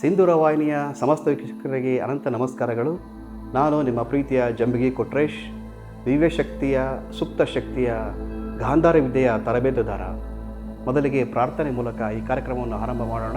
ಸಿಂಧೂರ ವಾಹಿನಿಯ ಸಮಸ್ತ ವೀಕ್ಷಕರಿಗೆ ಅನಂತ ನಮಸ್ಕಾರಗಳು. ನಾನು ನಿಮ್ಮ ಪ್ರೀತಿಯ ಜಂಬಗಿ ಕೊಟ್ರೇಶ್ ದಿವ್ಯಶಕ್ತಿಯ ಸುಪ್ತ ಶಕ್ತಿಯ, ಗಾಂಧಾರ ವಿದ್ಯೆಯ ತರಬೇತುದಾರ. ಮೊದಲಿಗೆ ಪ್ರಾರ್ಥನೆ ಮೂಲಕ ಈ ಕಾರ್ಯಕ್ರಮವನ್ನು ಆರಂಭ ಮಾಡೋಣ.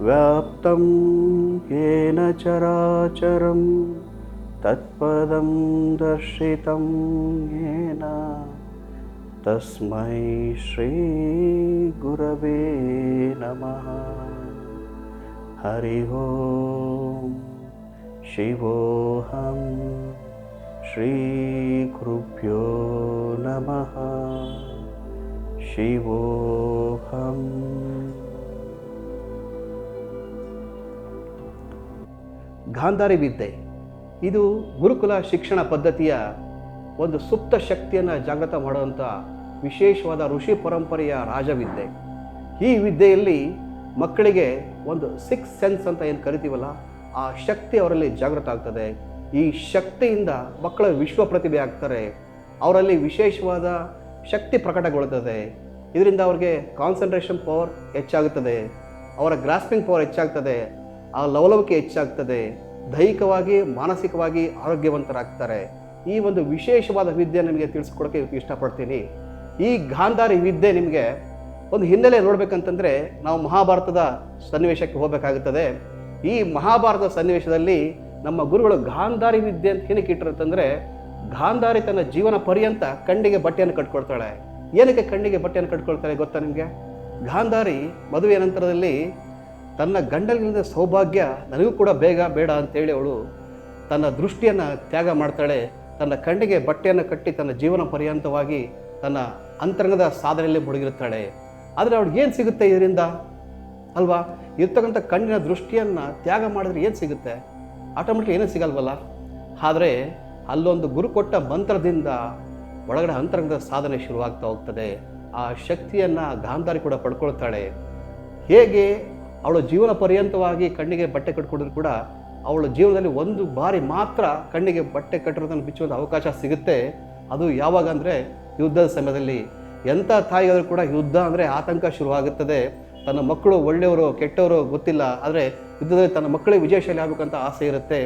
व्याप्तं येन चराचरं तत्पदं दर्शितं येन। तस्मै श्रीगुरवे नमः। हरिः ॐ शिवोऽहं श्रीगृभ्यो नमः। शिवोऽहम् ಗಾಂಧಾರಿ ವಿದ್ಯೆ ಇದು ಗುರುಕುಲ ಶಿಕ್ಷಣ ಪದ್ಧತಿಯ ಒಂದು ಸುಪ್ತ ಶಕ್ತಿಯನ್ನು ಜಾಗೃತ ಮಾಡುವಂಥ ವಿಶೇಷವಾದ ಋಷಿ ಪರಂಪರೆಯ ರಾಜವಿದ್ಯೆ ಈ ವಿದ್ಯೆಯಲ್ಲಿ ಮಕ್ಕಳಿಗೆ ಒಂದು ಸಿಕ್ಸ್ ಸೆನ್ಸ್ ಅಂತ ಏನು ಕರಿತೀವಲ್ಲ, ಆ ಶಕ್ತಿ ಅವರಲ್ಲಿ ಜಾಗೃತ ಆಗ್ತದೆ. ಈ ಶಕ್ತಿಯಿಂದ ಮಕ್ಕಳ ವಿಶ್ವ ಪ್ರತಿಭೆ ಆಗ್ತಾರೆ. ಅವರಲ್ಲಿ ವಿಶೇಷವಾದ ಶಕ್ತಿ ಪ್ರಕಟಗೊಳ್ಳುತ್ತದೆ ಇದರಿಂದ ಅವ್ರಿಗೆ ಕಾನ್ಸಂಟ್ರೇಷನ್ ಪವರ್ ಹೆಚ್ಚಾಗುತ್ತದೆ. ಅವರ ಗ್ರಾಸ್ಪಿಂಗ್ ಪವರ್ ಹೆಚ್ಚಾಗ್ತದೆ. ಆ ಲವಲವಿಕೆ ಹೆಚ್ಚಾಗ್ತದೆ. ದೈಹಿಕವಾಗಿ, ಮಾನಸಿಕವಾಗಿ ಆರೋಗ್ಯವಂತರಾಗ್ತಾರೆ. ಈ ಒಂದು ವಿಶೇಷವಾದ ವಿದ್ಯೆ ನಿಮಗೆ ತಿಳಿಸ್ಕೊಡೋಕ್ಕೆ ಇಷ್ಟಪಡ್ತೀನಿ. ಈ ಗಾಂಧಾರಿ ವಿದ್ಯೆ ನಿಮಗೆ ಒಂದು ಹಿನ್ನೆಲೆ ನೋಡಬೇಕಂತಂದರೆ ನಾವು ಮಹಾಭಾರತದ ಸನ್ನಿವೇಶಕ್ಕೆ ಹೋಗಬೇಕಾಗುತ್ತದೆ. ಈ ಮಹಾಭಾರತ ಸನ್ನಿವೇಶದಲ್ಲಿ ನಮ್ಮ ಗುರುಗಳು ಗಾಂಧಾರಿ ವಿದ್ಯೆ ಅಂತ ಏನಕ್ಕೆ ಇಟ್ಟಿರುತ್ತಂದರೆ, ಗಾಂಧಾರಿ ತನ್ನ ಜೀವನ ಪರ್ಯಂತ ಕಣ್ಣಿಗೆ ಬಟ್ಟೆಯನ್ನು ಕಟ್ಕೊಳ್ತಾಳೆ. ಏನಕ್ಕೆ ಕಣ್ಣಿಗೆ ಬಟ್ಟೆಯನ್ನು ಕಟ್ಕೊಳ್ತಾಳೆ ಗೊತ್ತಾ ನಿಮಗೆ? ಗಾಂಧಾರಿ ಮದುವೆಯ ನಂತರದಲ್ಲಿ ತನ್ನ ಗಂಡಲಿನಿಂದ ಸೌಭಾಗ್ಯ ನನಗೂ ಕೂಡ ಬೇಗ ಬೇಡ ಅಂತೇಳಿ ಅವಳು ತನ್ನ ದೃಷ್ಟಿಯನ್ನು ತ್ಯಾಗ ಮಾಡ್ತಾಳೆ, ತನ್ನ ಕಣ್ಣಿಗೆ ಬಟ್ಟೆಯನ್ನು ಕಟ್ಟಿ ತನ್ನ ಜೀವನ ಪರ್ಯಂತವಾಗಿ ತನ್ನ ಅಂತರಂಗದ ಸಾಧನೆಯಲ್ಲಿ ಮುಳುಗಿರುತ್ತಾಳೆ. ಆದರೆ ಅವಳಿಗೆ ಏನು ಸಿಗುತ್ತೆ ಇದರಿಂದ? ಅಲ್ವಾ? ಇರ್ತಕ್ಕಂಥ ಕಣ್ಣಿನ ದೃಷ್ಟಿಯನ್ನು ತ್ಯಾಗ ಮಾಡಿದ್ರೆ ಏನು ಸಿಗುತ್ತೆ? ಆಟೋಮೆಟಿಕ್ ಏನೂ ಸಿಗಲ್ವಲ್ಲ? ಆದರೆ ಅಲ್ಲೊಂದು ಗುರು ಕೊಟ್ಟ ಮಂತ್ರದಿಂದ ಒಳಗಡೆ ಅಂತರಂಗದ ಸಾಧನೆ ಶುರುವಾಗ್ತಾ ಹೋಗ್ತದೆ. ಆ ಶಕ್ತಿಯನ್ನು ಗಾಂಧಾರಿ ಕೂಡ ಪಡ್ಕೊಳ್ತಾಳೆ. ಹೇಗೆ? ಅವಳು ಜೀವನ ಪರ್ಯಂತವಾಗಿ ಕಣ್ಣಿಗೆ ಬಟ್ಟೆ ಕಟ್ಕೊಂಡ್ರು ಕೂಡ ಅವಳ ಜೀವನದಲ್ಲಿ ಒಂದು ಬಾರಿ ಮಾತ್ರ ಕಣ್ಣಿಗೆ ಬಟ್ಟೆ ಕಟ್ಟಿರೋದನ್ನು ಬಿಚ್ಚುವಂಥ ಅವಕಾಶ ಸಿಗುತ್ತೆ. ಅದು ಯಾವಾಗ ಅಂದರೆ ಯುದ್ಧದ ಸಮಯದಲ್ಲಿ. ಎಂಥ ತಾಯಿಗಾದರೂ ಕೂಡ ಯುದ್ಧ ಅಂದರೆ ಆತಂಕ ಶುರುವಾಗುತ್ತದೆ. ತನ್ನ ಮಕ್ಕಳು ಒಳ್ಳೆಯವರು, ಕೆಟ್ಟವರು ಗೊತ್ತಿಲ್ಲ. ಆದರೆ ಯುದ್ಧದಲ್ಲಿ ತನ್ನ ಮಕ್ಕಳಿಗೆ ವಿಜಯಶಾಲಿ ಆಗಬೇಕಂತ ಆಸೆ ಇರುತ್ತೆ.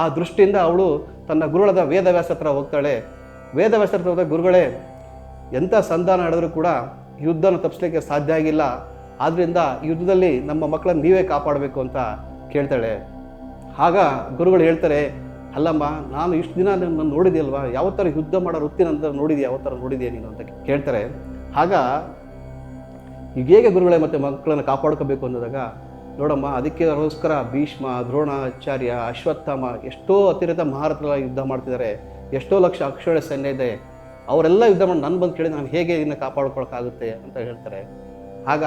ಆ ದೃಷ್ಟಿಯಿಂದ ಅವಳು ತನ್ನ ಗುರುಗಳಾದ ವೇದವ್ಯಾಸ ಹತ್ರ ಹೋಗ್ತಾಳೆ. ವೇದವ್ಯಾಸ ಹತ್ರ ಹೋದ ಗುರುಗಳೇ, ಎಂಥ ಸಂಧಾನ ನಡೆದರೂ ಕೂಡ ಯುದ್ಧನ ತಪ್ಪಿಸ್ಲಿಕ್ಕೆ ಸಾಧ್ಯ ಆಗಿಲ್ಲ. ಆದ್ದರಿಂದ ಯುದ್ಧದಲ್ಲಿ ನಮ್ಮ ಮಕ್ಕಳನ್ನು ನೀವೇ ಕಾಪಾಡಬೇಕು ಅಂತ ಕೇಳ್ತಾಳೆ. ಆಗ ಗುರುಗಳು ಹೇಳ್ತಾರೆ, ಅಲ್ಲಮ್ಮ, ನಾನು ಇಷ್ಟು ದಿನ ನನ್ನ ನೋಡಿದೆಯಲ್ವಾ? ಯಾವ ಥರ ಯುದ್ಧ ಮಾಡೋ ವೃತ್ತಿ ನಂತರ ನೋಡಿದ್ಯಾ ಯಾವ ಥರ ನೋಡಿದೆಯಾ ನೀನು? ಅಂತ ಕೇಳ್ತಾರೆ. ಆಗ ಈಗ ಹೇಗೆ ಗುರುಗಳೇ ಮತ್ತು ಮಕ್ಕಳನ್ನು ಕಾಪಾಡ್ಕೋಬೇಕು ಅನ್ನೋದಾಗ, ನೋಡಮ್ಮ ಅದಕ್ಕೆ ಅದಕ್ಕೋಸ್ಕರ ಭೀಷ್ಮ, ದ್ರೋಣಾಚಾರ್ಯ, ಅಶ್ವತ್ಥಾಮ ಎಷ್ಟೋ ಅತಿರಿತ ಮಹಾರಥರ ಯುದ್ಧ ಮಾಡ್ತಿದ್ದಾರೆ. ಎಷ್ಟೋ ಲಕ್ಷ ಅಕ್ಷರ ಸೈನ್ಯ ಇದೆ. ಅವರೆಲ್ಲ ಯುದ್ಧ ಮಾಡಿ ನನ್ನ ಬಂದು ಕೇಳಿ ನಾನು ಹೇಗೆ ಇದನ್ನು ಕಾಪಾಡ್ಕೊಳಕ್ಕಾಗುತ್ತೆ ಅಂತ ಹೇಳ್ತಾರೆ. ಆಗ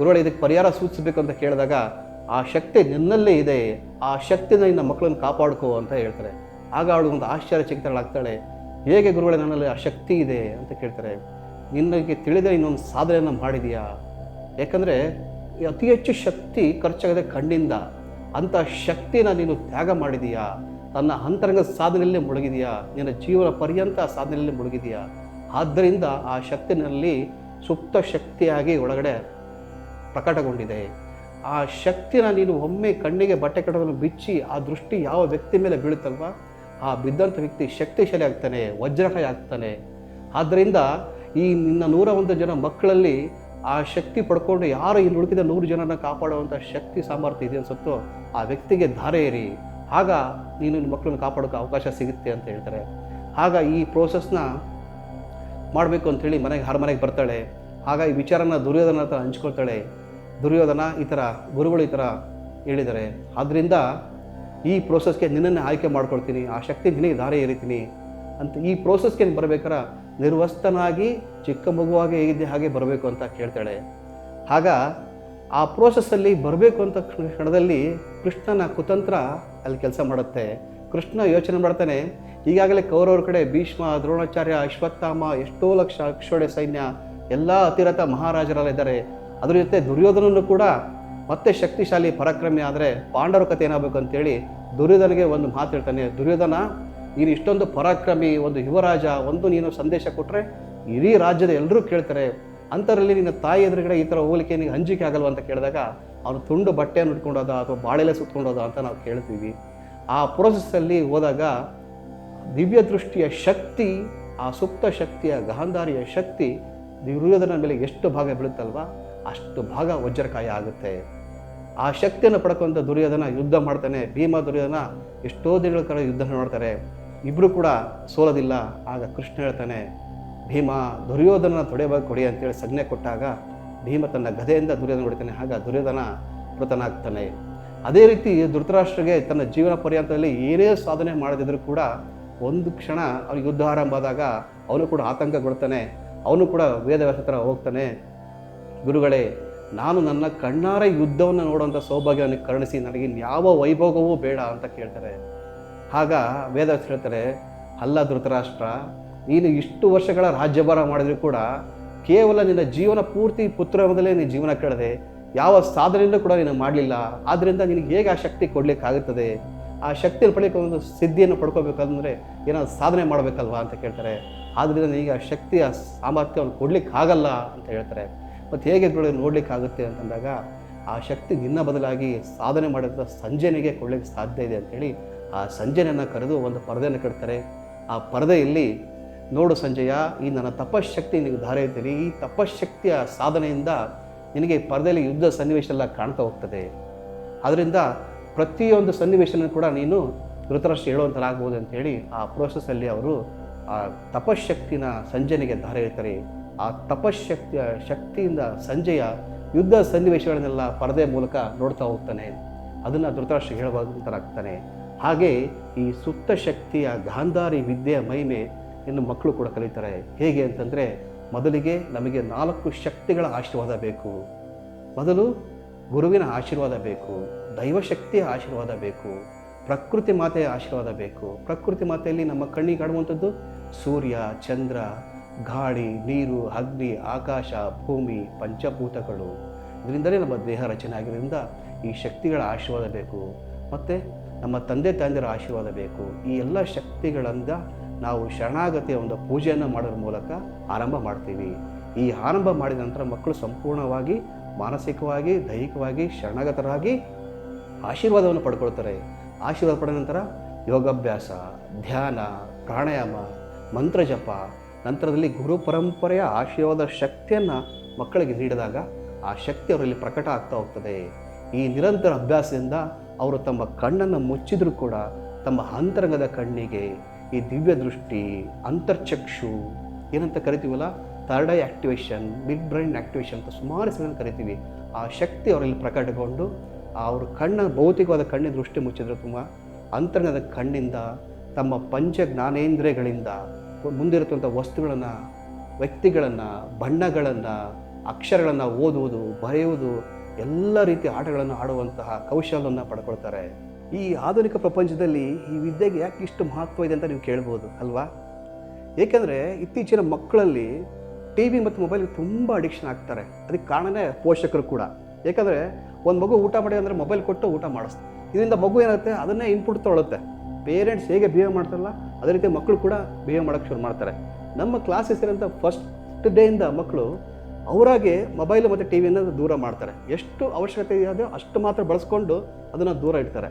ಗುರುಗಳು, ಇದಕ್ಕೆ ಪರಿಹಾರ ಸೂಚಿಸಬೇಕು ಅಂತ ಕೇಳಿದಾಗ, ಆ ಶಕ್ತಿ ನಿನ್ನಲ್ಲೇ ಇದೆ, ಆ ಶಕ್ತಿನ ನಿನ್ನ ಮಕ್ಕಳನ್ನು ಕಾಪಾಡ್ಕೋ ಅಂತ ಹೇಳ್ತಾರೆ. ಆಗ ಅವಳು ಒಂದು ಆಶ್ಚರ್ಯ ಚಿಂತನೆಗಳಾಗ್ತಾಳೆ ಹೇಗೆ ಗುರುಗಳೇ, ನನ್ನಲ್ಲಿ ಆ ಶಕ್ತಿ ಇದೆ ಅಂತ ಕೇಳ್ತಾರೆ. ನಿನ್ನಗೆ ತಿಳಿದ ಇನ್ನೊಂದು ಸಾಧನೆಯನ್ನು ಮಾಡಿದೀಯಾ? ಯಾಕಂದರೆ, ಅತಿ ಹೆಚ್ಚು ಶಕ್ತಿ ಖರ್ಚಾಗದೆ ಕಣ್ಣಿಂದ, ಅಂಥ ಶಕ್ತಿನ ನೀನು ತ್ಯಾಗ ಮಾಡಿದೀಯಾ? ತನ್ನ ಅಂತರಂಗ ಸಾಧನೆಯಲ್ಲೇ ಮುಳುಗಿದೆಯಾ? ನಿನ್ನ ಜೀವನ ಪರ್ಯಂತ ಸಾಧನೆಯಲ್ಲೇ ಮುಳುಗಿದೆಯಾ? ಆದ್ದರಿಂದ ಆ ಶಕ್ತಿನಲ್ಲಿ ಸುಪ್ತ ಶಕ್ತಿಯಾಗಿ ಒಳಗಡೆ ಪ್ರಕಟಗೊಂಡಿದೆ. ಆ ಶಕ್ತಿನ ನೀನು ಒಮ್ಮೆ ಕಣ್ಣಿಗೆ ಬಟ್ಟೆ ಕಟ್ಟೋದನ್ನು ಬಿಚ್ಚಿ ಆ ದೃಷ್ಟಿ ಯಾವ ವ್ಯಕ್ತಿ ಮೇಲೆ ಬೀಳುತ್ತಲ್ವ? ಆ ಬಿದ್ದಂಥ ವ್ಯಕ್ತಿ ಶಕ್ತಿಶಾಲಿ ಆಗ್ತಾನೆ, ವಜ್ರಕಾಯಿ ಆಗ್ತಾನೆ. ಆದ್ದರಿಂದ ಈ ನಿನ್ನ ನೂರ ಒಂದು ಜನ ಮಕ್ಕಳಲ್ಲಿ ಆ ಶಕ್ತಿ ಪಡ್ಕೊಂಡು ಯಾರು ಇಲ್ಲಿ ಉಳಿದ ನೂರು ಜನನ ಕಾಪಾಡುವಂಥ ಶಕ್ತಿ ಸಾಮರ್ಥ್ಯ ಇದೆ ಅನ್ಸುತ್ತೋ ಆ ವ್ಯಕ್ತಿಗೆ ಧಾರೆ ಏರಿ. ಆಗ ನೀನು ನಿನ್ನ ಮಕ್ಕಳನ್ನ ಕಾಪಾಡೋಕೆ ಅವಕಾಶ ಸಿಗುತ್ತೆ ಅಂತ ಹೇಳ್ತಾರೆ. ಆಗ ಈ ಪ್ರೋಸೆಸ್ನ ಮಾಡಬೇಕು ಅಂಥೇಳಿ ಮನೆಗೆ, ಹರ ಮನೆಗೆ ಬರ್ತಾಳೆ. ಆಗ ಈ ವಿಚಾರನ ದುರ್ಯೋಧನ ಹತ್ರ ಹಂಚ್ಕೊಳ್ತಾಳೆ. ದುರ್ಯೋಧನ ಈ ಥರ ಗುರುಗಳು ಈ ಥರ ಹೇಳಿದ್ದಾರೆ. ಆದ್ದರಿಂದ ಈ ಪ್ರೋಸೆಸ್ಗೆ ನಿನ್ನನ್ನೇ ಆಯ್ಕೆ ಮಾಡ್ಕೊಳ್ತೀನಿ, ಆ ಶಕ್ತಿ ನಿನಗೆ ದಾರಿ ಎರಿತೀನಿ ಅಂತ ಈ ಪ್ರೋಸೆಸ್ಗೆ ಬರಬೇಕಾರೆ ನಿರ್ವಸ್ತನಾಗಿ ಚಿಕ್ಕ ಮಗುವಾಗಿ ಹೇಗಿದ್ದೆ ಹಾಗೆ ಬರಬೇಕು ಅಂತ ಕೇಳ್ತಾಳೆ. ಆಗ ಆ ಪ್ರೋಸೆಸ್ಸಲ್ಲಿ ಬರಬೇಕು ಅಂತ ಕ್ಷಣ- ಕ್ಷಣದಲ್ಲಿ ಕೃಷ್ಣನ ಕುತಂತ್ರ ಅಲ್ಲಿ ಕೆಲಸ ಮಾಡುತ್ತೆ. ಕೃಷ್ಣ ಯೋಚನೆ ಮಾಡ್ತಾನೆ, ಈಗಾಗಲೇ ಕೌರವ್ರ ಕಡೆ ಭೀಷ್ಮ, ದ್ರೋಣಾಚಾರ್ಯ, ಅಶ್ವತ್ಥಾಮ, ಎಷ್ಟೋ ಲಕ್ಷ ಅಕ್ಷೋಡೆ ಸೈನ್ಯ, ಎಲ್ಲ ಅತಿರಥ ಮಹಾರಾಜರೆಲ್ಲ ಇದ್ದಾರೆ. ಅದ್ರ ಜೊತೆ ದುರ್ಯೋಧನನು ಕೂಡ ಮತ್ತೆ ಶಕ್ತಿಶಾಲಿ, ಪರಾಕ್ರಮಿ ಆದರೆ ಪಾಂಡವರ ಕಥೆ ಏನಾಗಬೇಕು ಅಂತೇಳಿ ದುರ್ಯೋಧನಿಗೆ ಒಂದು ಮಾತು ಹೇಳ್ತಾನೆ, ದುರ್ಯೋಧನ, ನೀನು ಇಷ್ಟೊಂದು ಪರಾಕ್ರಮಿ, ಒಂದು ಯುವರಾಜ, ಒಂದು ನೀನು ಸಂದೇಶ ಕೊಟ್ಟರೆ ಇಡೀ ರಾಜ್ಯದ ಎಲ್ಲರೂ ಕೇಳ್ತಾರೆ. ಅಂಥದ್ರಲ್ಲಿ ನಿನ್ನ ತಾಯಿ ಎದುರುಗಡೆ ಈ ಥರ ಹೋಗ್ಲಿಕ್ಕೆ ನಿನಗೆ ಹಂಜಿಕೆ ಆಗಲ್ವ? ಅಂತ ಕೇಳಿದಾಗ, ಅವನು ತುಂಡು ಬಟ್ಟೆಯನ್ನು ಉಟ್ಕೊಂಡೋದ ಅಥವಾ ಬಾಳೆಲೆ ಸುತ್ಕೊಂಡೋದ ಅಂತ ನಾವು ಕೇಳ್ತೀವಿ. ಆ ಪ್ರೊಸೆಸ್ಸಲ್ಲಿ ಹೋದಾಗ ದಿವ್ಯ ದೃಷ್ಟಿಯ ಶಕ್ತಿ, ಆ ಸುಪ್ತ ಶಕ್ತಿಯ ಗಾಂಧಾರಿಯ ಶಕ್ತಿ ದುರ್ಯೋಧನ ಮೇಲೆ ಎಷ್ಟು ಭಾಗ ಬೀಳುತ್ತಲ್ವ? ಅಷ್ಟು ಭಾಗ ವಜ್ರಕಾಯ ಆಗುತ್ತೆ. ಆ ಶಕ್ತಿಯನ್ನು ಪಡ್ಕೊಂತ ದುರ್ಯೋಧನ ಯುದ್ಧ ಮಾಡ್ತಾನೆ. ಭೀಮ ದುರ್ಯೋಧನ ಎಷ್ಟೋ ದಿನಗಳ ಕಾಲ ಯುದ್ಧ ಮಾಡ್ತಾರೆ. ಇಬ್ಬರು ಕೂಡ ಸೋಲೋದಿಲ್ಲ. ಆಗ ಕೃಷ್ಣ ಹೇಳ್ತಾನೆ, ಭೀಮ ದುರ್ಯೋಧನ ತೊಡೆಬಾಗಿ ಕೊಡಿ ಅಂತೇಳಿ ಸಜ್ಞೆ ಕೊಟ್ಟಾಗ ಭೀಮ ತನ್ನ ಗದೆಯಿಂದ ದುರ್ಯೋಧನ ಹೊಡಿತಾನೆ. ಆಗ ದುರ್ಯೋಧನ ಮೃತನಾಗ್ತಾನೆ. ಅದೇ ರೀತಿ ಧೃತರಾಷ್ಟ್ರಗೆ ತನ್ನ ಜೀವನ ಪರ್ಯಂತದಲ್ಲಿ ಏನೇ ಸಾಧನೆ ಮಾಡದಿದ್ರೂ ಕೂಡ ಒಂದು ಕ್ಷಣ ಅವ್ನಿಗೆ ಯುದ್ಧ ಆರಂಭ ಆದಾಗ ಅವನು ಕೂಡ ಆತಂಕಗೊಳ್ತಾನೆ. ಅವನು ಕೂಡ ವೇದವ್ಯಾಸ ಹತ್ರ ಹೋಗ್ತಾನೆ. ಗುರುಗಳೇ, ನಾನು ನನ್ನ ಕಣ್ಣಾರ ಯುದ್ಧವನ್ನು ನೋಡುವಂಥ ಸೌಭಾಗ್ಯ ನನಗೆ ಕರುಣಿಸಿ ನನಗೆ ಯಾವ ವೈಭೋಗವೂ ಬೇಡ ಅಂತ ಕೇಳ್ತಾರೆ. ಆಗ ವೇದ ಹೇಳ್ತಾರೆ, ಅಲ್ಲ ಧೃತರಾಷ್ಟ್ರ, ನೀನು ಇಷ್ಟು ವರ್ಷಗಳ ರಾಜ್ಯಭಾರ ಮಾಡಿದರೂ ಕೂಡ ಕೇವಲ ನಿನ್ನ ಜೀವನ ಪೂರ್ತಿ ಪುತ್ರಮದಲೇ ನೀನು ಜೀವನ ಕಳೆದೆ. ಯಾವ ಸಾಧನೆಯಿಂದ ಕೂಡ ನೀನು ಮಾಡಲಿಲ್ಲ. ಆದ್ದರಿಂದ ನಿನಗೆ ಹೇಗೆ ಆ ಶಕ್ತಿ ಕೊಡಲಿಕ್ಕಾಗುತ್ತದೆ? ಆ ಶಕ್ತಿಯನ್ನು ಪಡೆಯಕ್ಕೆ ಒಂದು ಸಿದ್ಧಿಯನ್ನು ಪಡ್ಕೋಬೇಕಂದ್ರೆ ಏನಾದ್ರು ಸಾಧನೆ ಮಾಡಬೇಕಲ್ವಾ? ಅಂತ ಕೇಳ್ತಾರೆ. ಆದ್ದರಿಂದ ನಿನಗೆ ಆ ಶಕ್ತಿಯ ಸಾಮರ್ಥ್ಯವನ್ನು ಕೊಡ್ಲಿಕ್ಕೆ ಆಗಲ್ಲ ಅಂತ ಹೇಳ್ತಾರೆ. ಮತ್ತು ಹೇಗೆ ನೋಡಲಿಕ್ಕಾಗುತ್ತೆ ಅಂತಂದಾಗ ಆ ಶಕ್ತಿ ನಿನ್ನ ಬದಲಾಗಿ ಸಾಧನೆ ಮಾಡಿದ ಸಂಜೆನಿಗೆ ಕೊಡ್ಲಿಕ್ಕೆ ಸಾಧ್ಯ ಇದೆ ಅಂತೇಳಿ ಆ ಸಂಜೆನನ್ನು ಕರೆದು ಒಂದು ಪರದೆಯನ್ನು ಕಟ್ತಾರೆ. ಆ ಪರದೆಯಲ್ಲಿ, ನೋಡು ಸಂಜಯ, ಈ ನನ್ನ ತಪಶಕ್ತಿ ನಿನಗೆ ಧಾರೆ ಇರ್ತೀನಿ ಈ ತಪಶಕ್ತಿಯ ಸಾಧನೆಯಿಂದ ನಿನಗೆ ಪರದೆಯಲ್ಲಿ ಯುದ್ಧ ಸನ್ನಿವೇಶ ಎಲ್ಲ ಕಾಣ್ತಾ ಹೋಗ್ತದೆ. ಅದರಿಂದ ಪ್ರತಿಯೊಂದು ಸನ್ನಿವೇಶನೂ ಕೂಡ ನೀನು ಧೃತರಾಷ್ಟ್ರ ಹೇಳುವಂಥರಾಗ್ಬೋದು ಅಂತೇಳಿ ಆ ಪ್ರೋಸೆಸ್ಸಲ್ಲಿ ಅವರು ಆ ತಪಶಕ್ತಿನ ಸಂಜನೆಗೆ ಧಾರೆ ಇರ್ತಾರೆ ಆ ತಪಶಕ್ತಿಯ ಶಕ್ತಿಯಿಂದ ಸಂಜೆಯ ಯುದ್ಧ ಸನ್ನಿವೇಶಗಳನ್ನೆಲ್ಲ ಪರದೆ ಮೂಲಕ ನೋಡ್ತಾ ಹೋಗ್ತಾನೆ. ಅದನ್ನು ಧೃತರಾಷ್ಟ್ರ ಹೇಳುವಂತರಾಗ್ತಾನೆ ಹಾಗೆ ಈ ಸುತ್ತ ಶಕ್ತಿಯ ಗಾಂಧಾರಿ ವಿದ್ಯೆಯ ಮಹಿಮೆ ಇನ್ನು ಮಕ್ಕಳು ಕೂಡ ಕಲಿತಾರೆ. ಹೇಗೆ ಅಂತಂದರೆ ಮೊದಲಿಗೆ ನಮಗೆ ನಾಲ್ಕು ಶಕ್ತಿಗಳ ಆಶೀರ್ವಾದ ಬೇಕು. ಮೊದಲು ಗುರುವಿನ ಆಶೀರ್ವಾದ ಬೇಕು, ದೈವಶಕ್ತಿಯ ಆಶೀರ್ವಾದ ಬೇಕು, ಪ್ರಕೃತಿ ಮಾತೆಯ ಆಶೀರ್ವಾದ ಬೇಕು. ಪ್ರಕೃತಿ ಮಾತೆಯಲ್ಲಿ ನಮ್ಮ ಕಣ್ಣಿಗೆ ಕಾಣುವಂಥದ್ದು ಸೂರ್ಯ, ಚಂದ್ರ ಗಾಳಿ, ನೀರು, ಅಗ್ನಿ, ಆಕಾಶ, ಭೂಮಿ, ಪಂಚಭೂತಗಳು. ಇದರಿಂದಲೇ ನಮ್ಮ ದೇಹ ರಚನೆ ಆಗಿರೋದ್ರಿಂದ ಈ ಶಕ್ತಿಗಳ ಆಶೀರ್ವಾದ ಬೇಕು. ಮತ್ತು ನಮ್ಮ ತಂದೆ ತಾಯಂದಿರ ಆಶೀರ್ವಾದ ಬೇಕು. ಈ ಎಲ್ಲ ಶಕ್ತಿಗಳಿಂದ ನಾವು ಶರಣಾಗತಿಯ ಒಂದು ಪೂಜೆಯನ್ನು ಮಾಡೋದ್ರ ಮೂಲಕ ಆರಂಭ ಮಾಡ್ತೀವಿ. ಈ ಆರಂಭ ಮಾಡಿದ ನಂತರ ಮಕ್ಕಳು ಸಂಪೂರ್ಣವಾಗಿ, ಮಾನಸಿಕವಾಗಿ, ದೈಹಿಕವಾಗಿ ಶರಣಾಗತರಾಗಿ ಆಶೀರ್ವಾದವನ್ನು ಪಡ್ಕೊಳ್ತಾರೆ. ಆಶೀರ್ವಾದ ಪಡೆದ ನಂತರ ಯೋಗಾಭ್ಯಾಸ, ಧ್ಯಾನ, ಪ್ರಾಣಾಯಾಮ ಮಂತ್ರ ಜಪ ನಂತರದಲ್ಲಿ ಗುರು ಪರಂಪರೆಯ ಆಶೀರ್ವಾದ ಶಕ್ತಿಯನ್ನು ಮಕ್ಕಳಿಗೆ ನೀಡಿದಾಗ ಆ ಶಕ್ತಿ ಅವರಲ್ಲಿ ಪ್ರಕಟ ಆಗ್ತಾ ಹೋಗ್ತದೆ. ಈ ನಿರಂತರ ಅಭ್ಯಾಸದಿಂದ ಅವರು ತಮ್ಮ ಕಣ್ಣನ್ನು ಮುಚ್ಚಿದರೂ ಕೂಡ ತಮ್ಮ ಅಂತರಂಗದ ಕಣ್ಣಿಗೆ ಈ ದಿವ್ಯ ದೃಷ್ಟಿ, ಅಂತರ್ಚಕ್ಷು ಏನಂತ ಕರಿತೀವಲ್ಲ? Third eye activation mid brain activation ಅಂತ ಸುಮಾರು ಹೆಸರನ್ನು ಕರಿತೀವಿ. ಆ ಶಕ್ತಿ ಅವರಲ್ಲಿ ಪ್ರಕಟಗೊಂಡು ಅವ್ರ ಕಣ್ಣ ಭೌತಿಕವಾದ ಕಣ್ಣಿನ ದೃಷ್ಟಿ ಮುಚ್ಚಿದ್ರೆ ತುಂಬ ಅಂತರಂಗದ ಕಣ್ಣಿಂದ ತಮ್ಮ ಪಂಚ ಜ್ಞಾನೇಂದ್ರಿಯಗಳಿಂದ ಮುಂದಿರುತ್ತಂಥ ವಸ್ತುಗಳನ್ನು, ವ್ಯಕ್ತಿಗಳನ್ನು, ಬಣ್ಣಗಳನ್ನು, ಅಕ್ಷರಗಳನ್ನು ಓದುವುದು, ಬರೆಯುವುದು, ಎಲ್ಲ ರೀತಿಯ ಆಟಗಳನ್ನು ಆಡುವಂತಹ ಕೌಶಲ್ಯವನ್ನು ಪಡ್ಕೊಳ್ತಾರೆ. ಈ ಆಧುನಿಕ ಪ್ರಪಂಚದಲ್ಲಿ ಈ ವಿದ್ಯೆಗೆ ಯಾಕೆ ಇಷ್ಟು ಮಹತ್ವ ಇದೆ ಅಂತ ನೀವು ಕೇಳ್ಬೋದು, ಅಲ್ವಾ? ಏಕೆಂದರೆ ಇತ್ತೀಚಿನ ಮಕ್ಕಳಲ್ಲಿ ಟಿ ವಿ ಮತ್ತು ಮೊಬೈಲ್ಗೆ ತುಂಬ ಅಡಿಕ್ಷನ್ ಆಗ್ತಾರೆ. ಅದಕ್ಕೆ ಕಾರಣನೇ ಪೋಷಕರು ಕೂಡ. ಏಕೆಂದರೆ ಒಂದು ಮಗು ಊಟ ಮಾಡಿ ಅಂದರೆ ಮೊಬೈಲ್ ಕೊಟ್ಟು ಊಟ ಮಾಡಿಸ್ತಾರೆ. ಇದರಿಂದ ಮಗು ಏನಾಗುತ್ತೆ? ಅದನ್ನೇ ಇನ್ಪುಟ್ ತೊಗೊಳುತ್ತೆ. ಪೇರೆಂಟ್ಸ್ ಹೇಗೆ ಬಿಹೇವ್ ಮಾಡ್ತಾರಲ್ಲ, ಅದೇ ರೀತಿ ಮಕ್ಕಳು ಕೂಡ ಬಿಹೇವ್ ಮಾಡೋಕ್ಕೆ ಶುರು ಮಾಡ್ತಾರೆ. ನಮ್ಮ ಕ್ಲಾಸಸ್ ಇರೋಂಥ ಫಸ್ಟ್ ಡೇಯಿಂದ ಮಕ್ಕಳು ಅವರಾಗೆ ಮೊಬೈಲ್ ಮತ್ತು ಟಿ ವಿಯನ್ನು ದೂರ ಮಾಡ್ತಾರೆ. ಎಷ್ಟು ಅವಶ್ಯಕತೆ ಇದೆಯೋ ಅಷ್ಟು ಮಾತ್ರ ಬಳಸ್ಕೊಂಡು ಅದನ್ನು ದೂರ ಇಡ್ತಾರೆ.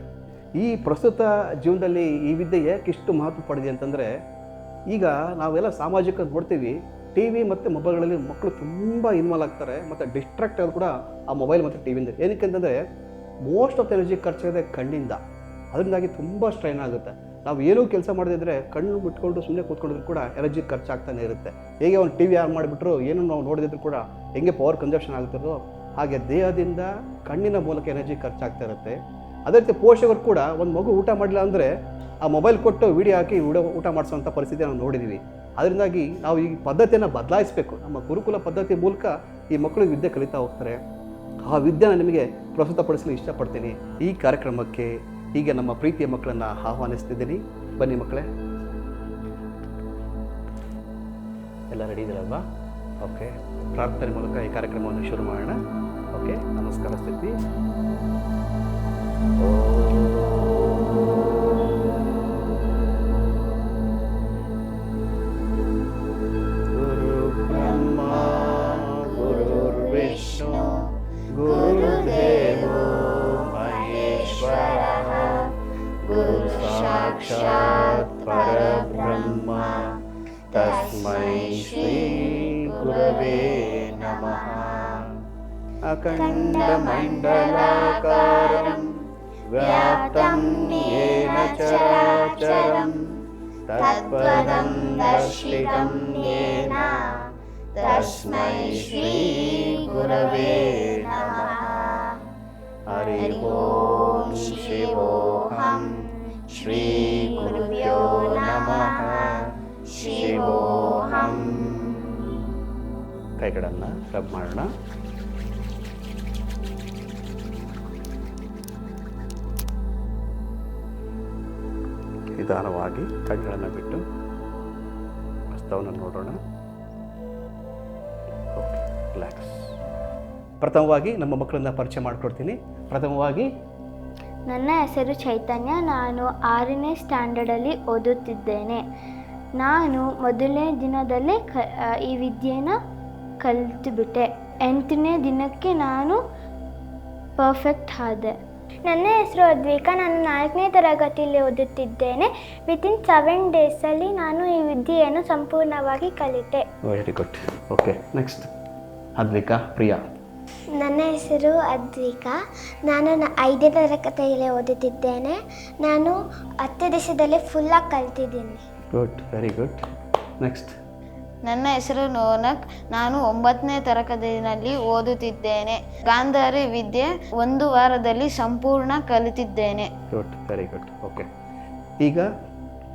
ಈ ಪ್ರಸ್ತುತ ಜೀವನದಲ್ಲಿ ಈ ವಿದ್ಯೆ ಯಾಕೆ ಇಷ್ಟು ಮಹತ್ವ ಪಡೆದಿದೆ ಅಂತಂದರೆ, ಈಗ ನಾವೆಲ್ಲ ಸಾಮಾಜಿಕ ನೋಡ್ತೀವಿ ಟಿ ವಿ ಮತ್ತು ಮೊಬೈಲ್ಗಳಲ್ಲಿ ಮಕ್ಕಳು ತುಂಬ ಇನ್ವಾಲ್ವ್ ಆಗ್ತಾರೆ, ಮತ್ತು ಡಿಸ್ಟ್ರಾಕ್ಟ್ ಆಗೋದು ಕೂಡ ಆ ಮೊಬೈಲ್ ಮತ್ತು ಟಿ ವಿಯಿಂದ ಏನಕ್ಕೆ ಅಂತಂದರೆ ಮೋಸ್ಟ್ ಆಫ್ ದ ಎನರ್ಜಿ ಖರ್ಚಾಗಿದೆ ಕಣ್ಣಿಂದ. ಅದರಿಂದಾಗಿ ತುಂಬ ಸ್ಟ್ರೈನ್ ಆಗುತ್ತೆ. ನಾವು ಏನೂ ಕೆಲಸ ಮಾಡದಿದ್ರೆ ಕಣ್ಣು ಬಿಟ್ಕೊಂಡು ಸುಮ್ಮನೆ ಕೂತ್ಕೊಂಡಿದ್ರು ಕೂಡ ಎನರ್ಜಿ ಖರ್ಚಾಗ್ತಾನೆ ಇರುತ್ತೆ. ಹೇಗೆ ಒಂದು ಟಿ ವಿ ಆನ್ ಮಾಡಿಬಿಟ್ರು, ಏನು ನಾವು ನೋಡಿದ್ರು ಕೂಡ ಹೆಂಗೆ ಪವರ್ ಕನ್ಸಪ್ಷನ್ ಆಗ್ತಿರೋ ಹಾಗೆ ದೇಹದಿಂದ ಕಣ್ಣಿನ ಮೂಲಕ ಎನರ್ಜಿ ಖರ್ಚಾಗ್ತಾ ಇರುತ್ತೆ. ಅದೇ ರೀತಿ ಪೋಷಕರು ಕೂಡ ಒಂದು ಮಗು ಊಟ ಮಾಡಲಿಲ್ಲ ಅಂದರೆ ಆ ಮೊಬೈಲ್ ಕೊಟ್ಟು ವಿಡಿಯೋ ಹಾಕಿ ಊಟ ಊಟ ಮಾಡಿಸುವಂಥ ಪರಿಸ್ಥಿತಿ ನಾವು ನೋಡಿದ್ದೀವಿ ಅದರಿಂದಾಗಿ ನಾವು ಈ ಪದ್ಧತಿಯನ್ನು ಬದಲಾಯಿಸಬೇಕು. ನಮ್ಮ ಗುರುಕುಲ ಪದ್ಧತಿ ಮೂಲಕ ಈ ಮಕ್ಕಳು ವಿದ್ಯೆ ಕಲಿತಾ ಹೋಗ್ತಾರೆ. ಆ ವಿದ್ಯೆನ ನಿಮಗೆ ಪ್ರಸ್ತುತಪಡಿಸಲು ಇಷ್ಟಪಡ್ತೀನಿ. ಈ ಕಾರ್ಯಕ್ರಮಕ್ಕೆ ಈಗ ನಮ್ಮ ಪ್ರೀತಿಯ ಮಕ್ಕಳನ್ನು ಆಹ್ವಾನಿಸ್ತಿದ್ದೀನಿ. ಬನ್ನಿ ಮಕ್ಕಳೇ. ಎಲ್ಲ ರೆಡಿ ಇದೆಯಲ್ವಾ ಓಕೆ ಪ್ರಾರ್ಥನೆ ಮೂಲಕ ಈ ಕಾರ್ಯಕ್ರಮವನ್ನು ಶುರು ಮಾಡೋಣ. ಓಕೆ ನಮಸ್ಕಾರ ಸ್ಥಿತಿ. ಗುರು नमः। अखण्डमण्डलाकारं व्याप्तं येन चराचरं तत्पदं दर्शितं येन तस्मै श्रीगुरवे नमः। हरि ॐ शिवोऽहं श्रीगुरव्यो नमः। शिवो ಕೈಗಳನ್ನು ರಬ್ ಮಾಡೋಣ. ನಿಧಾನವಾಗಿ ಕಣ್ಣುಗಳನ್ನು ಬಿಟ್ಟು ಹಸ್ತವನ್ನು ನೋಡೋಣ. ರಿಲ್ಯಾಕ್ಸ್ ಪ್ರಥಮವಾಗಿ ನಮ್ಮ ಮಕ್ಕಳನ್ನ ಪರಿಚಯ ಮಾಡಿಕೊಡ್ತೀನಿ. ಪ್ರಥಮವಾಗಿ ನನ್ನ ಹೆಸರು ಚೈತನ್ಯ. ನಾನು ಆರನೇ ಸ್ಟ್ಯಾಂಡರ್ಡಲ್ಲಿ ಓದುತ್ತಿದ್ದೇನೆ. ನಾನು ಮೊದಲನೇ ದಿನದಲ್ಲೇ ಕ ಈ ವಿದ್ಯೆನ ಕಲಿತುಬಿಟ್ಟೆ. ಎಂಟನೇ ದಿನಕ್ಕೆ ನಾನು ಪರ್ಫೆಕ್ಟ್ ಆದೆ. ನನ್ನ ಹೆಸರು ಅದ್ವಿಕಾ. ನಾನು ನಾಲ್ಕನೇ ತರಗತಿಯಲ್ಲಿ ಓದುತ್ತಿದ್ದೇನೆ. ವಿತಿನ್ ಸೆವೆನ್ ಡೇಸಲ್ಲಿ ನಾನು ಈ ವಿದ್ಯೆಯನ್ನು ಸಂಪೂರ್ಣವಾಗಿ ಕಲಿತೆ. Very good okay next Advika Priya. ನನ್ನ ಹೆಸರು ಅದ್ವಿಕಾ. ನಾನು ನ- ಐದನೇ ತರಗತಿಯಲ್ಲಿ ಓದುತ್ತಿದ್ದೇನೆ. ನಾನು ಹತ್ತು ದಿವಸದಲ್ಲಿ ಫುಲ್ಲಾಗಿ ಕಲ್ತಿದ್ದೀನಿ. ಗುಡ್ ವೆರಿ ಗುಡ್ ನೆಕ್ಸ್ಟ್ ನನ್ನ ಹೆಸರು ನೋನಕ್. ನಾನು ಒಂಬತ್ತನೇ ತರಗತಿಯಲ್ಲಿ ಓದುತ್ತಿದ್ದೇನೆ. ಗಾಂಧಾರಿ ವಿದ್ಯೆ ಒಂದು ವಾರದಲ್ಲಿ ಸಂಪೂರ್ಣ ಕಲಿತಿದ್ದೇನೆ. ಗುಡ್ ವೆರಿ ಗುಡ್ ಓಕೆ ಈಗ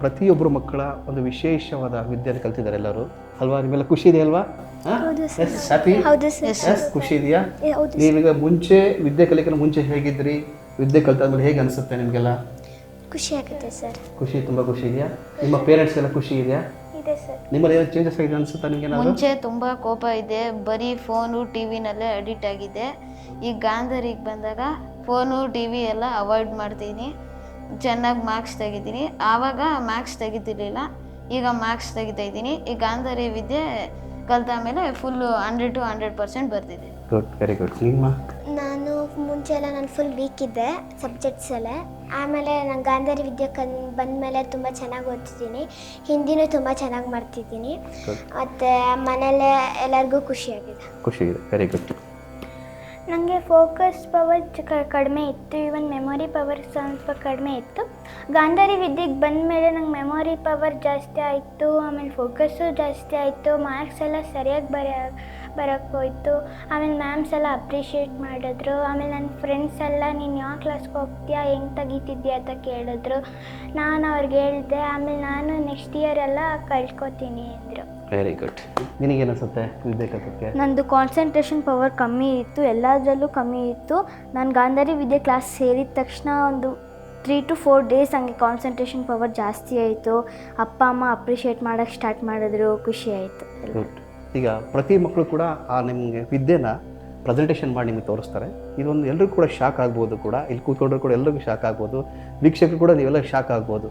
ಪ್ರತಿಯೊಬ್ಬರು ಮಕ್ಕಳ ಒಂದು ವಿಶೇಷವಾದ ವಿದ್ಯೆಯನ್ನು ಕಲ್ತಿದ್ದಾರೆ ಎಲ್ಲರೂ. ಅಲ್ವಾ? ನಿಮ್ಮೆಲ್ಲ ಖುಷಿ ಇದೆ ಅಲ್ವಾ? ಹ್ಯಾಪಿ ಹೌದು ಸರ್. ಎಸ್ ಖುಷಿ ಇದೆಯಾ? ಹೌದು ನೀವೀಗ ಮುಂಚೆ ವಿದ್ಯೆ ಕಲಿಯೋಕೆ ಮುಂಚೆ ಹೇಗಿದ್ರಿ? ವಿದ್ಯೆ ಕಲ್ತಾದ್ಮೇಲೆ ಹೇಗೆ ಅನಿಸುತ್ತೆ ನಿಮಗೆಲ್ಲ? ಖುಷಿ ಆಗುತ್ತೆ ಸರ್. ಖುಷಿ ತುಂಬ ಖುಷಿ ಇದೆಯಾ? ನಿಮ್ಮ ಪೇರೆಂಟ್ಸ್ ಎಲ್ಲ ಖುಷಿ ಇದೆಯಾ? ಇದೆ ಸರ್. ನಿಮ್ಮಲ್ಲಿ ಏನೋ ಚೇಂಜಸ್ ಆಗಿದೆ ಅನ್ಸುತ್ತಾ ನಿಮಗೆ ಮುಂಚೆ ತುಂಬ ಕೋಪ ಇದೆ. ಬರೀ ಫೋನು ಟಿ ವಿನಲ್ಲೇ ಅಡಿಕ್ಟ್ ಆಗಿದೆ. ಈಗ ಗಾಂಧರಿಗೆ ಬಂದಾಗ ಫೋನು ಟಿ ವಿ ಎಲ್ಲ ಅವಾಯ್ಡ್ ಮಾಡ್ತೀನಿ. ಚೆನ್ನಾಗಿ ಮಾರ್ಕ್ಸ್ ತೆಗಿತೀನಿ. ಆವಾಗ ಮಾರ್ಕ್ಸ್ ತೆಗಿತಿರ್ಲಿಲ್ಲ. ಈಗ ಮಾರ್ಕ್ಸ್ ತೆಗಿತಾ ಇದ್ದೀನಿ. ಈ ಗಾಂಧರಿ ವಿದ್ಯೆ ಕಲ್ತ ಮೇಲೆ full hundred to hundred percent ಬರ್ತಿದೆ. ಗುಡ್ ವೆರಿ ಗುಡ್ ನಿಮ್ಮ ನಾನು ಮುಂಚೆ ಎಲ್ಲ ನಾನು ಫುಲ್ ವೀಕ್ ಇದ್ದೆ ಸಬ್ಜೆಕ್ಟ್ಸಲ್ಲೇ ಆಮೇಲೆ ನಾನು ಗಾಂಧಾರಿ ವಿದ್ಯೆ ಕನ್ ಬಂದಮೇಲೆ ತುಂಬ ಚೆನ್ನಾಗಿ ಓದ್ತಿದ್ದೀನಿ. ಹಿಂದಿನೂ ತುಂಬ ಚೆನ್ನಾಗಿ ಮಾಡ್ತಿದ್ದೀನಿ. ಮತ್ತು ಮನೇಲೆ ಎಲ್ಲರಿಗೂ ಖುಷಿಯಾಗಿದೆ. ಖುಷಿ ಇದೆ ವೆರಿ ಗುಡ್ ನನಗೆ ಫೋಕಸ್ ಪವರ್ ಕಡಿಮೆ ಇತ್ತು. ಇವನ್ ಮೆಮೊರಿ ಪವರ್ ಸ್ವಲ್ಪ ಕಡಿಮೆ ಇತ್ತು. ಗಾಂಧಾರಿ ವಿದ್ಯೆಗೆ ಬಂದ ಮೇಲೆ ನಂಗೆ ಮೆಮೊರಿ ಪವರ್ ಜಾಸ್ತಿ ಆಯಿತು. ಆಮೇಲೆ ಫೋಕಸ್ಸು ಜಾಸ್ತಿ ಆಯಿತು. ಮಾರ್ಕ್ಸ್ ಎಲ್ಲ ಸರಿಯಾಗಿ ಬರೆಯ ಬರೋಕ್ಕೆ ಹೋಯ್ತು. ಆಮೇಲೆ ಮ್ಯಾಮ್ಸ್ ಎಲ್ಲ ಅಪ್ರಿಷಿಯೇಟ್ ಮಾಡಿದ್ರು. ಆಮೇಲೆ ನನ್ನ ಫ್ರೆಂಡ್ಸ್ ಎಲ್ಲ ನೀನು ಯಾವ ಕ್ಲಾಸ್ಗೆ ಹೋಗ್ತೀಯಾ? ಹೆಂಗೆ ತೆಗಿತಿದ್ಯಾ? ಅಂತ ಕೇಳಿದ್ರು. ನಾನು ಅವ್ರಿಗೆ ಹೇಳಿದೆ ಆಮೇಲೆ ನಾನು ನೆಕ್ಸ್ಟ್ ಇಯರ್ ಎಲ್ಲ ಕಳ್ಕೊತೀನಿ ಅಂದರು. ವೆರಿ ಗುಡ್ ನಿನಗೇನು ಅನಿಸುತ್ತೆ ವಿದ್ಯೆ ಕಲಿಯೋಕ್ಕೆ ನಂದು ಕಾನ್ಸಂಟ್ರೇಷನ್ ಪವರ್ ಕಮ್ಮಿ ಇತ್ತು ಎಲ್ಲದರಲ್ಲೂ ಕಮ್ಮಿ ಇತ್ತು. ನಾನು ಗಾಂಧಾರಿ ವಿದ್ಯೆ ಕ್ಲಾಸ್ ಸೇರಿದ ತಕ್ಷಣ ಒಂದು ತ್ರೀ ಟು ಫೋರ್ ಡೇಸ್ ಹಂಗೆ ಕಾನ್ಸಂಟ್ರೇಷನ್ ಪವರ್ ಜಾಸ್ತಿ ಆಯಿತು. ಅಪ್ಪ ಅಮ್ಮ ಅಪ್ರಿಷಿಯೇಟ್ ಮಾಡೋಕ್ಕೆ ಸ್ಟಾರ್ಟ್ ಮಾಡಿದ್ರು ಖುಷಿ ಆಯಿತು. ಗುಡ್ ಈಗ ಪ್ರತಿ ಮಕ್ಕಳು ಕೂಡ ಆ ನಿಮಗೆ ವಿದ್ಯೆನ ಪ್ರೆಸೆಂಟೇಷನ್ ಮಾಡಿ ನಿಮಗೆ ತೋರಿಸ್ತಾರೆ. ಇದೊಂದು ಎಲ್ಲರಿಗೂ ಕೂಡ ಶಾಕ್ ಆಗ್ಬೋದು ಕೂಡ. ಇಲ್ಲಿ ಕೂತ್ಕೊಂಡ್ರು ಕೂಡ ಎಲ್ಲರಿಗೂ ಶಾಕ್ ಆಗ್ಬೋದು. ವೀಕ್ಷಕರು ಕೂಡ ನೀವೆಲ್ಲ ಶಾಕ್ ಆಗ್ಬೋದು.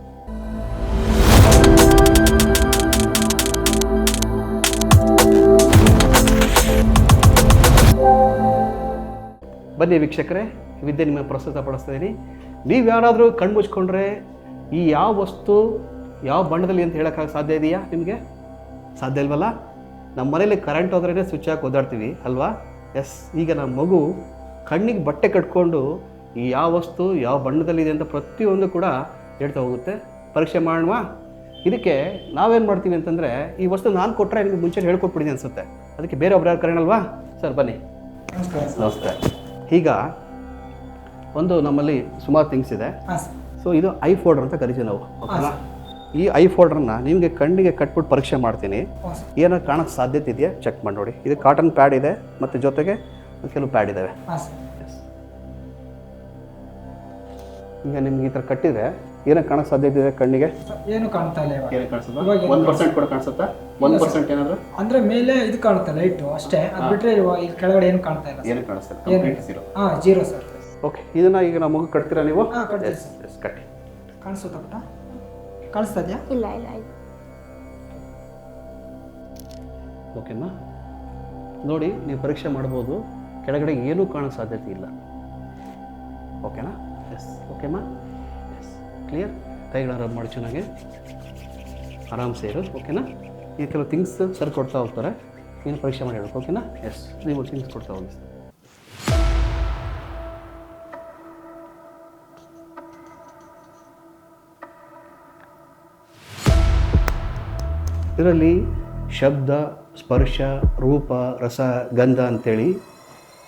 ಬನ್ನಿ ವೀಕ್ಷಕರೇ, ವಿದ್ಯೆ ನಿಮಗೆ ಪ್ರಸ್ತುತ ಇದ್ದೀನಿ ನೀವು ಯಾರಾದರೂ ಕಣ್ಣು ಮುಚ್ಕೊಂಡ್ರೆ ಈ ಯಾವ ವಸ್ತು ಯಾವ ಬಣ್ಣದಲ್ಲಿ ಅಂತ ಹೇಳೋಕ್ಕಾಗ ಸಾಧ್ಯ ಇದೆಯಾ ನಿಮಗೆ? ಸಾಧ್ಯ ಇಲ್ವಲ್ಲ? ನಮ್ಮ ಮನೇಲಿ ಕರೆಂಟ್ ಹೋದ್ರೇ ಸ್ವಿಚ್ ಹಾಕಿ ಓದಾಡ್ತೀವಿ ಅಲ್ವಾ? ಎಸ್ ಈಗ ನಮ್ಮ ಮಗು ಕಣ್ಣಿಗೆ ಬಟ್ಟೆ ಕಟ್ಕೊಂಡು ಈ ಯಾವ ವಸ್ತು ಯಾವ ಬಣ್ಣದಲ್ಲಿದೆ ಅಂತ ಪ್ರತಿಯೊಂದು ಕೂಡ ಹೇಳ್ತಾ ಹೋಗುತ್ತೆ. ಪರೀಕ್ಷೆ ಮಾಡೋಣವಾ ಇದಕ್ಕೆ ನಾವೇನು ಮಾಡ್ತೀವಿ ಅಂತಂದರೆ ಈ ವಸ್ತು ನಾನು ಕೊಟ್ಟರೆ ನಿಮಗೆ ಮುಂಚೆ ಹೇಳ್ಕೊಟ್ಬಿಡಿದೆ ಅನಿಸುತ್ತೆ. ಅದಕ್ಕೆ ಬೇರೆ ಒಬ್ಬರು ಯಾರು ಅಲ್ವಾ ಸರ್ ಬನ್ನಿ. ನಮಸ್ತೆ. ಈಗ ಒಂದು ನಮ್ಮಲ್ಲಿ ಸುಮಾರು ಥಿಂಗ್ಸ್ ಇದೆ. ಸೊ ಇದು ಐ ಫೋಲ್ಡರ್ ಅಂತ ಕರಿತೀವಿ ನಾವು ಓಕೆನಾ? ಈ ಐ ಫೋಲ್ಡರ್ನ ನಿಮಗೆ ಕಣ್ಣಿಗೆ ಕಟ್ಬಿಟ್ಟು ಪರೀಕ್ಷೆ ಮಾಡ್ತೀನಿ. ಏನೋ ಕಾಣಕ್ಕೆ ಸಾಧ್ಯತೆ ಇದೆಯಾ? ಚೆಕ್ ಮಾಡಿ ನೋಡಿ. ಇದು ಕಾಟನ್ ಪ್ಯಾಡ್ ಇದೆ ಮತ್ತು ಜೊತೆಗೆ ಕೆಲವು ಪ್ಯಾಡ್ ಇದ್ದಾವೆ ಈಗ ನಿಮ್ಗೆ ಈ ಥರ ಕಟ್ಟಿದ್ರೆ ಏನೋ ಕಾಣಕ್ಕೆ ಸಾಧ್ಯತೆ ಇದೆ ಕಣ್ಣಿಗೆ? ಏನು ಕಾಣ್ತಾ ಇಲ್ಲ ಕಾಣಿಸುತ್ತಾ ಒಂದು ಪರ್ಸೆಂಟ್ ಕೂಡ ಕಾಣಿಸುತ್ತಾ? ಒಂದು ಪರ್ಸೆಂಟ್ ಏನಾದರೂ? ಅಂದ್ರೆ ಮೇಲೆ ಇದು ಕಾಣುತ್ತೆ ಲೈಟು ಅಷ್ಟೇ. ಅದು ಬಿಟ್ರೆ ಇವಾಗ ಇಲ್ಲಿ ಕೆಳಗಡೆ ಏನು ಕಾಣ್ತಾ ಇಲ್ಲ ಏನು ಕಂಪ್ಲೀಟ್ ಜೀರೋ ಹಾಂ ಜೀರೋ ಸರ್. ಓಕೆ ಇದನ್ನ ಈಗ ನಮ್ಮ ಮಗು ಕಟ್ತೀರಾ ನೀವು? ಹಾಂ ಎಸ್ ಎಸ್ ಕಟ್ಟಿ. ಕಾಣಿಸುತ್ತಾ ಪುಟ್ಟ ಕಾಣಿಸ್ತಾ ಇದೆಯಾ ಇಲ್ಲ ಇಲ್ಲ ಇಲ್ಲ. ಓಕೆನಾ ನೋಡಿ ನೀವು ಪರೀಕ್ಷೆ ಮಾಡ್ಬೋದು. ಕೆಳಗಡೆ ಏನೂ ಕಾಣೋ ಸಾಧ್ಯತೆ ಇಲ್ಲ. ಓಕೆನಾ? ಎಸ್ ಓಕೆಮಾ ಎಸ್ ಕ್ಲಿಯರ್ ಕೈಗಳನ್ನ ರಬ್ ಮಾಡಿ ಚೆನ್ನಾಗಿ. ಆರಾಮ್ ಸೇರು ಓಕೆನಾ? ಈ ಕೆಲವು ಥಿಂಗ್ಸ್ ಸರ್ ಕೊಡ್ತಾ ಹೋಗ್ತಾರೆ. ನೀನು ಪರೀಕ್ಷೆ ಮಾಡಿ ಹೇಳ್ಬೇಕು ಓಕೆನಾ? ಎಸ್ ನೀವು ಥಿಂಗ್ಸ್ ಕೊಡ್ತಾ ಹೋಗಿ. ಇದರಲ್ಲಿ ಶಬ್ದ ಸ್ಪರ್ಶ ರೂಪ ರಸ ಗಂಧ ಅಂತೇಳಿ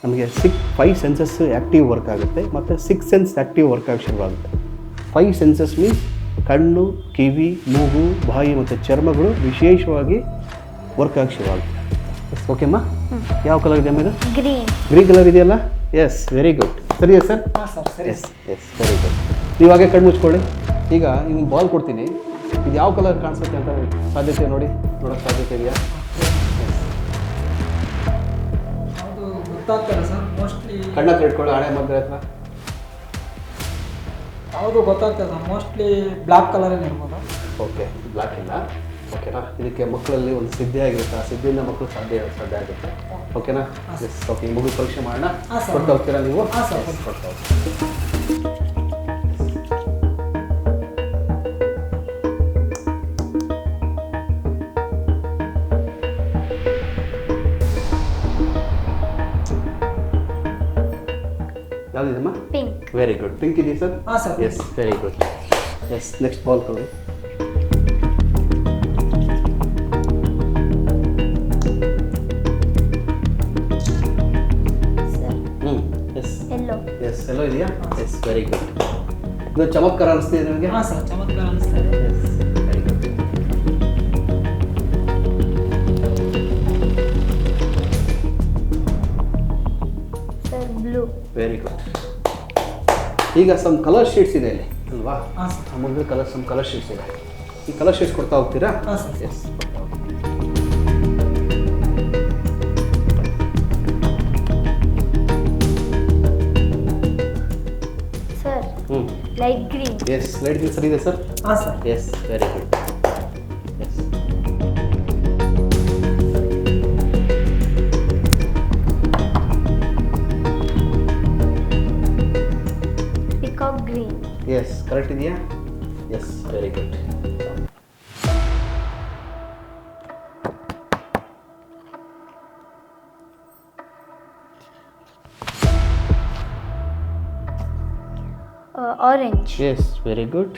ನಮಗೆ six five senses active work ಆಗುತ್ತೆ. ಮತ್ತು ಸಿಕ್ಸ್ ಸೆನ್ಸ್ ಆ್ಯಕ್ಟಿವ್ ವರ್ಕ್ ಆಗಿ ಶುರುವಾಗುತ್ತೆ. ಫೈವ್ ಸೆನ್ಸಸ್ ಮೀನ್ಸ್ ಕಣ್ಣು ಕಿವಿ ಮೂಗು ಬಾಯಿ ಮತ್ತು ಚರ್ಮಗಳು ವಿಶೇಷವಾಗಿ ವರ್ಕ್ ಆಗಿ ಶುರುವಾಗುತ್ತೆ. ಓಕೆಮ್ಮ ಯಾವ ಕಲರ್ ಇದೆ ಇದು? ಗ್ರೀನ್ ಗ್ರೀನ್ ಕಲರ್ ಇದೆಯಲ್ಲ? ಎಸ್ ವೆರಿ ಗುಡ್ ಸರಿಯಾ sir? Yes yes very good ನೀವು ಹಾಗೆ ಕಣ್ಣು ಮುಚ್ಕೊಳ್ಳಿ. ಈಗ ನಿಮ್ಗೆ ಬಾಲ್ ಕೊಡ್ತೀನಿ. ಇದು ಯಾವ ಕಲರ್ ಕಾಣಿಸುತ್ತೆ ಅಂತ ಸಾಧ್ಯತೆ ನೋಡಿ ನೋಡೋಕ್ಕೆ ಸಾಧ್ಯತೆ ಇದೆಯಾ? ಸರ್ ಮೋಸ್ಟ್ಲಿ ಕಣ್ಣ ತಿಳ್ಕೊಳ್ಳಿ ಹಣೆ ಮಧ್ಯ ಹತ್ರ ಯಾವುದು ಗೊತ್ತಾಗ್ತದೆ ಸರ್ ಮೋಸ್ಟ್ಲಿ ಬ್ಲ್ಯಾಕ್ ಕಲರಲ್ಲಿ ಇರ್ಬೋದು. ಓಕೆ ಬ್ಲ್ಯಾಕ್ ಇಲ್ಲ. ಓಕೆನಾ? ಇದಕ್ಕೆ ಮಕ್ಕಳಲ್ಲಿ ಒಂದು ಸಿದ್ಧಿ ಆಗಿರುತ್ತೆ. ಆ ಸಿದ್ಧಿಯಿಂದ ಮಕ್ಕಳು ಸಾಧ್ಯ ಸಾಧ್ಯ ಆಗುತ್ತೆ. ಓಕೆನಾ? ಓಕೆ ಮಗು ಪರೀಕ್ಷೆ ಮಾಡೋಣ. ಕೊಟ್ಟು ಹೋಗ್ತೀರಾ ನೀವು? ಹಾಂ, ಸರ್. ಯಾವುದಿದೆಮ್ಮ ಪಿಂಕ್ ವೆರಿ ಗುಡ್ ಪಿಂಕ್ ಇದೆಯಾ ಸರ್? ಹಾಂ sir. Yes very good yes next ball ಕೊಡಿ. ಸರ್ ಹ್ಞೂ ಎಸ್ ಎಲ್ಲೋ ಎಸ್ ಎಲ್ಲೋ ಇದೆಯಾ? ಎಸ್ ವೆರಿ ಗುಡ್ ಇದು ಚಮತ್ಕಾರ ಅನಿಸ್ತಿದೆ ನಿಮಗೆ? ಹಾಂ ಸರ್. ಚಮತ್ಕಾರ ಅನಿಸ್ತಾ ಇದೆ. ಈಗ ಸಮ್ ಕಲರ್ ಶೀಟ್ಸ್ ಇದೆ ಇಲ್ಲಿ ಅಲ್ವಾ? ಮುಂದೆ ಕಲರ್ ಸಮ್ ಕಲರ್ ಶೀಟ್ಸ್ ಇದೆ. ಈ ಕಲರ್ ಶೀಟ್ಸ್ ಕೊಡ್ತಾ ಹೋಗ್ತೀರಾ? ಹಾಂ ಸರ್. ಎಸ್ ಸರ್ ಹ್ಞೂ ಲೈಟ್ ಗ್ರೀನ್ ಎಸ್ ಲೈಟ್ ಸರಿ ಇದೆ ಸರ್? ಹಾಂ sir. Yes very good correct ಇದೆಯಾ? Yes very good orange yes very good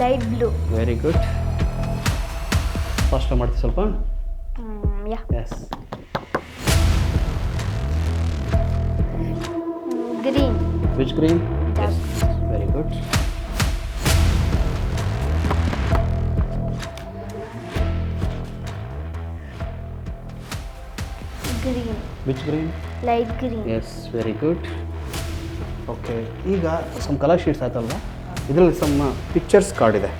light blue very good fast ಮಾಡ್ತೀವಿ ಸ್ವಲ್ಪ? Yeah yes green which green. Very good green which green light green yes very good okay ಈಗ some colour sheets ಆಯ್ತಲ್ವಾ? ಇದರಲ್ಲಿ ಸಮ pictures card ಇದೆ.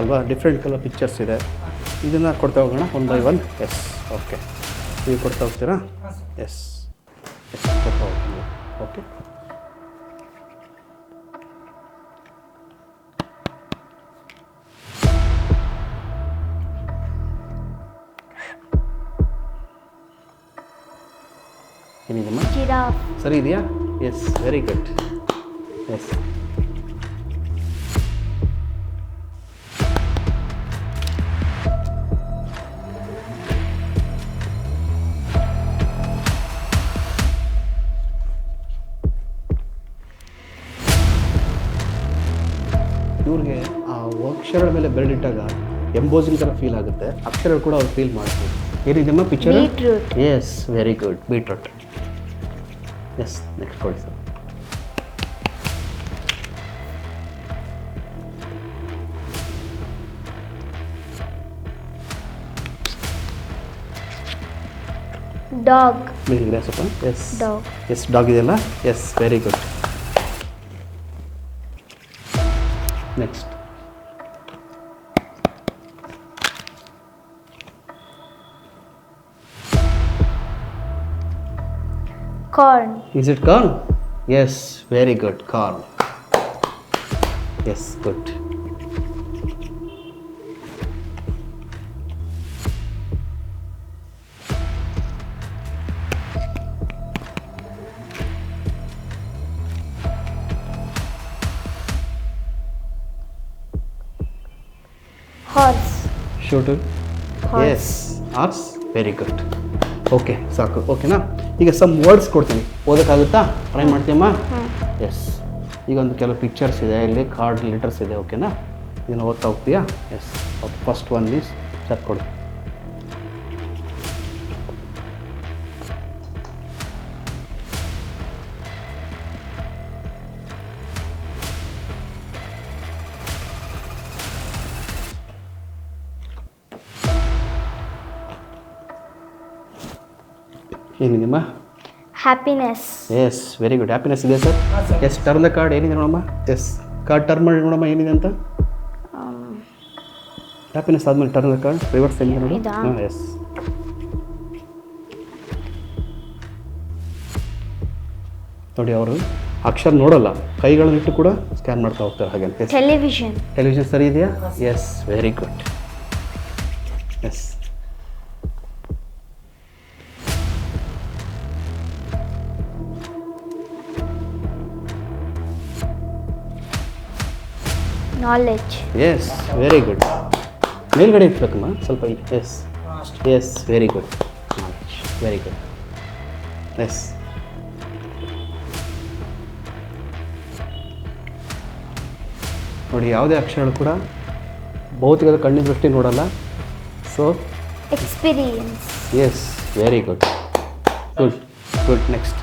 ಅಲ್ವಾ? Different colour pictures ಇದೆ. ಇದನ್ನು ಕೊಡ್ತಾ ಹೋಗೋಣ. One by one yes okay ನೀವು ಕೊಡ್ತಾ ಹೋಗ್ತೀರಾ? ಎಸ್ ಎಸ್ ಕೊಡ್ತಾ ಹೋಗ್ತೀವಿ ಓಕೆ ಏನಿದೆಯಮ್ಮ ಸರಿ ಇದೆಯಾ? ಎಸ್ ವೆರಿ ಗುಡ್ ಎಸ್ ಮೇಲೆ ಎಂಬೋಸಿಂಗ್ ಥರ ಫೀಲ್ ಆಗುತ್ತೆ. ಅಕ್ಷರಗಳು ಕೂಡ ಅವ್ರು ಫೀಲ್ ಮಾಡ್ತೀವಿ ಏನಿದೆಮ್ಮ picture beetroot yes very good beetroot yes next ಕೊಡಿ ಸರ್ ಡಾಗ್ ಮೇಲಿದೆ ಸ್ವಲ್ಪ? ಎಸ್ ಡಾಗ್ ಎಸ್ ಡಾಗ್ ಇದೆಯಲ್ಲ yes very good next corn. Is it corn? Yes, very good, corn. Yes, good. Horse. Shooter. Horse. Yes, horse. Very good. Okay ಸಾಕು. ಓಕೆನಾ ಈಗ some words ಕೊಡ್ತೀನಿ. ಓದೋಕ್ಕಾಗುತ್ತಾ? Try ಮಾಡ್ತೀಯಮ್ಮ S ಈಗ ಒಂದು ಕೆಲವು ಪಿಕ್ಚರ್ಸ್ ಇದೆ ಇಲ್ಲಿ ಕಾರ್ಡ್ ಲೆಟರ್ಸ್ ಇದೆ ಓಕೆನಾ ಇದನ್ನು ಓದ್ತಾ ಹೋಗ್ತೀಯಾ? Yes okay first one is sir ಕೊಡಿ. ಏನಿದೆಮ್ಮ happiness yes very good happiness ಇದೆ sir? Yes turn the card ಏನಿದೆ ನೋಡಮ್ಮ? ಎಸ್ ಕಾರ್ಡ್ ಟರ್ನ್ ಮಾಡಿ ನೋಡಮ್ಮ ಏನಿದೆ ಅಂತ? ಹ್ಯಾಪಿನೆಸ್ ಆದಮೇಲೆ ಟರ್ನ್ ದ ಕಾರ್ಡ್ ರಿವರ್ಸ್ ಏನಿದೆ ನೋಡಿ? ಹಾಂ ಎಸ್ ನೋಡಿ ಅವರು ಅಕ್ಷರ ನೋಡಲ್ಲ ಕೈಗಳನ್ನಿಟ್ಟು ಕೂಡ ಸ್ಕ್ಯಾನ್ ಮಾಡ್ತಾ ಹೋಗ್ತಾರೆ ಹಾಗೆ ಟೆಲಿವಿಷನ್ ಟೆಲಿವಿಷನ್ ಸರಿ ಇದೆಯಾ? Yes very good yes knowledge yes very good ಮೇಲ್ಗಡೆ ಇಟ್ಬೇಕಮ್ಮ ಸ್ವಲ್ಪ ಇಲ್ಲಿ yes yes very good very good yes ನೋಡಿ ಯಾವುದೇ ಅಕ್ಷರಗಳು ಕೂಡ ಭೌತಿಕದ ಕಣ್ಣಿನ ದೃಷ್ಟಿ ನೋಡಲ್ಲ. So experience yes very good good good next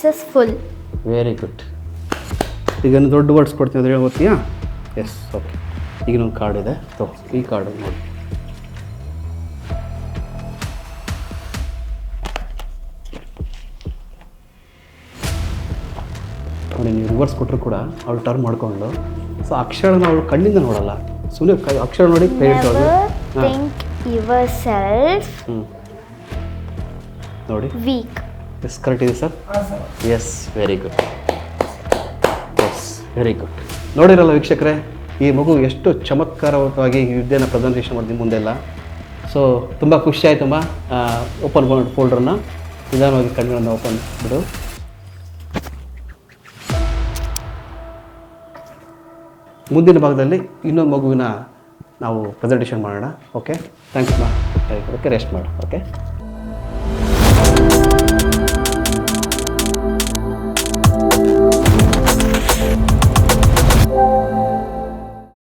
successful very good ಈಗ ದೊಡ್ಡ ವರ್ಡ್ಸ್ ಕೊಡ್ತೀನಿ ಅಂದರೆ ಓದ್ತೀಯಾ? ಎಸ್ ಓಕೆ ಈಗ ಇನ್ನೊಂದು ಕಾರ್ಡ್ ಇದೆ. ತೋ ಈ ಕಾರ್ಡ್ ನೋಡಿ. ನೋಡಿ ನೀವು ರಿವರ್ಸ್ ಕೊಟ್ಟರು ಕೂಡ ಅವಳು ಟರ್ನ್ ಮಾಡಿಕೊಂಡು. ಸೊ ಅಕ್ಷರನ ಅವಳು ಕಣ್ಣಿಂದ ನೋಡಲ್ಲ. ಸುಮ್ಮನೆ ಕೈ ಅಕ್ಷರ ನೋಡಿ ಕೈ ಥಿಂಕ್ ಯುವರ್ ಸೆಲ್ಫ್ ನೋಡಿ. ವೀಕ್ ಎಸ್ ಕರೆಕ್ಟ್ ಇದೆ sir. Yes very good yes very good ನೋಡಿರಲ್ಲ ವೀಕ್ಷಕರೇ, ಈ ಮಗು ಎಷ್ಟು ಚಮತ್ಕಾರವಾಗಿ ಈ ವಿದ್ಯೆನ ಪ್ರೆಸೆಂಟೇಷನ್ ಮಾಡಿದ ಮುಂದೆಲ್ಲ ಸೊ ತುಂಬ ಖುಷಿ ತುಂಬ ಓಪನ್ ಮಾಡಿ ಫೋಲ್ಡ್ರನ್ನ ನಿಧಾನವಾಗಿ ಕಣ್ಣುಗಳನ್ನು ಓಪನ್ ಬಿಡು. ಮುಂದಿನ ಭಾಗದಲ್ಲಿ ಇನ್ನೊಂದು ಮಗುವಿನ ನಾವು ಪ್ರೆಸೆಂಟೇಷನ್ ಮಾಡೋಣ. ಓಕೆ ಥ್ಯಾಂಕ್ಸ್ ಮಾ ಓಕೆ ರೆಸ್ಟ್ ಮಾಡು. ಓಕೆ